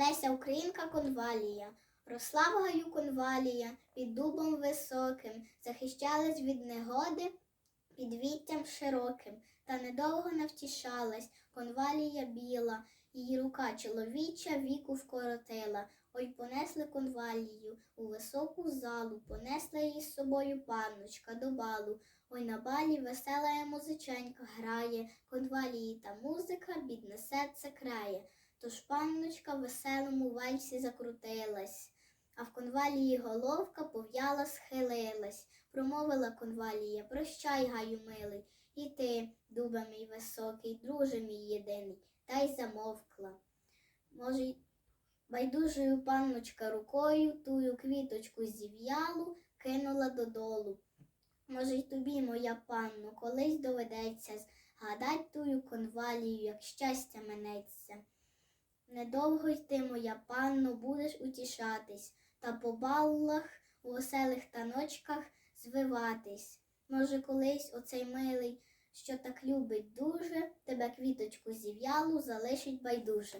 Леся Українка конвалія, росла в гаю конвалія, під дубом високим, захищалась від негоди під віттям широким, та недовго навтішалась, конвалія біла, її рука чоловіча віку вкоротила. Ой, понесли конвалію у високу залу, понесла її з собою панночка до балу. Ой, на балі весела музиченька грає, конвалії та музика бідне серце крає. Тож панночка в веселому вальсі закрутилась, а в конвалії головка пов'яла схилилась. Промовила конвалія, прощай, гаю милий, і ти, дубе мій високий, друже мій єдиний, та й замовкла. Може, байдужою панночка рукою тую квіточку зів'ялу кинула додолу. Може, й тобі, моя панно, колись доведеться згадать тую конвалію, як щастя минеться. Недовго й ти, моя панно, будеш утішатись, та по балах у веселих таночках звиватись. Може, колись оцей милий, що так любить дуже, тебе квіточку зів'ялу залишить байдуже.